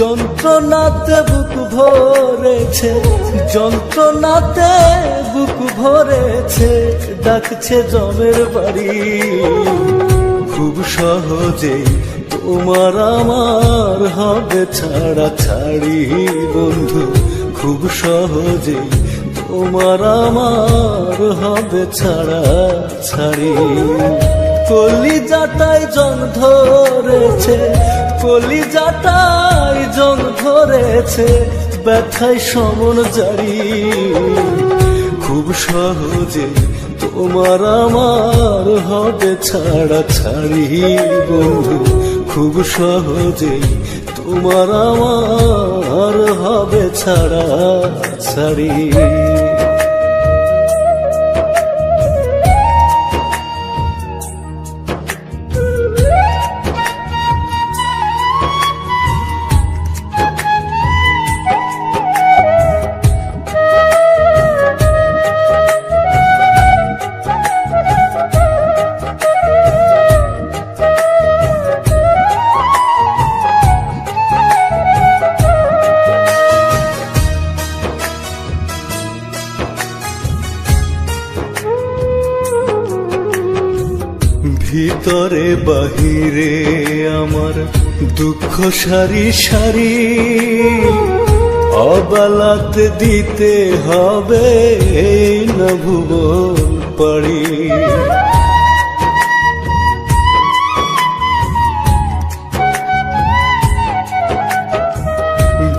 যন্ত্রণাতে বুক ভরেছে, যন্ত্রণাতে বুক ভরেছে, ডাকছে জমের বাড়ি। খুব সহজেই তোমার আমার হবে ছাড়া ছাড়ি, বন্ধু, খুব সহজেই তোমার আমার হবে ছাড়া ছাড়ি। কলিজাটাই জং ধরেছে কলিজাটাই জং ধরেছে ব্যথায় সমন জারি। খুব সহজে তোমার আমার হবে ছাড়া ছাড়ি বন্ধু খুব সহজে তোমার আমার হবে ছাড়া ছাড়ি ভিতরে বাহিরে আমার দুঃখ সারি সারি অবালাত দিতে হবে এই না ভুবন পারি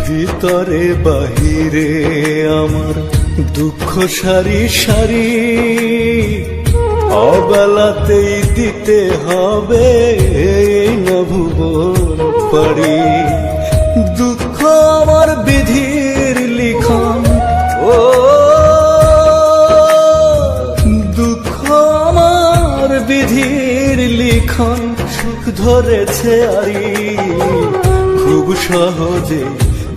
ভিতরে বাহিরে আমার দুঃখ সারি সারি অবেলাতেই দিতে হবে এই না ভুবন পারি দুঃখ আমার বিধির লিখন। ও, দুঃখ আমার বিধির লিখন। সুখ ধরেছে আরি। খুব সহজে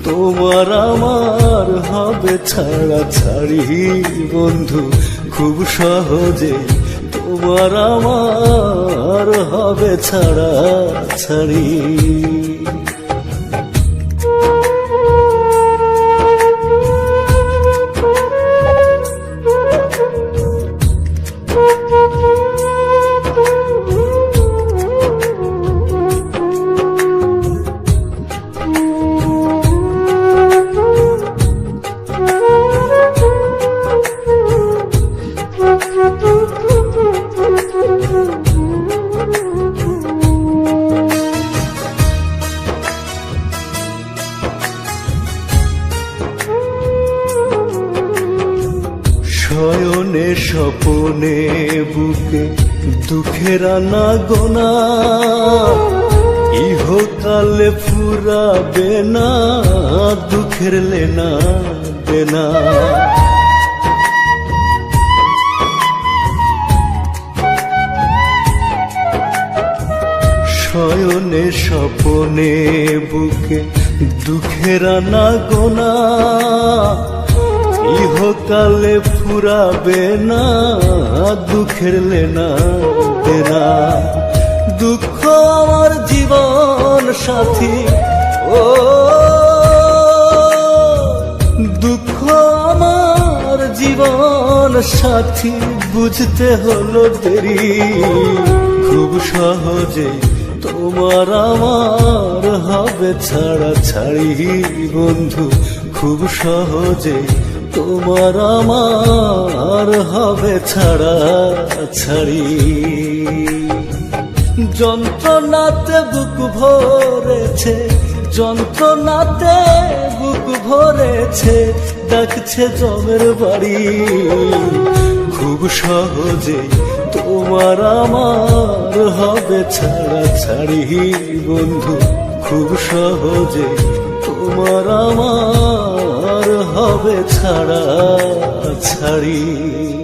তোমার আমার হবে ছাড়া ছাড়ি। বন্ধু, খুব সহজে তোমার আমার হবে ছাড়া ছাড়ি। শয়নে স্বপনে বুকে দুঃখের আনা গোনা ইহকালে ফুরাবে না, দুঃখের লেনা দেনা। শয়নে স্বপনে বুকে দুঃখের আনা গোনা ইহকালে ফুরাবে না, দুঃখের লেনা দেনা। দুঃখ আমার জীবন সাথী, ও। দুঃখ আমার জীবন সাথী, বুঝতে হলো দেরি। খুব সহজে তোমার আমার হবে ছাড়া ছাড়ি বন্ধু। খুব সহজে তোমার আমার হবে ছাড়া ছাড়ি। যন্ত্রণাতে বুক ভরেছে, যন্ত্রণাতে বুক ভরেছে, ডাকছে জমের বাড়ি। খুব সহজে তোমার আমার হবে ছাড়া ছাড়ি বন্ধু, খুব সহজে তোমার আমার হবে ছাড়া ছাড়ি।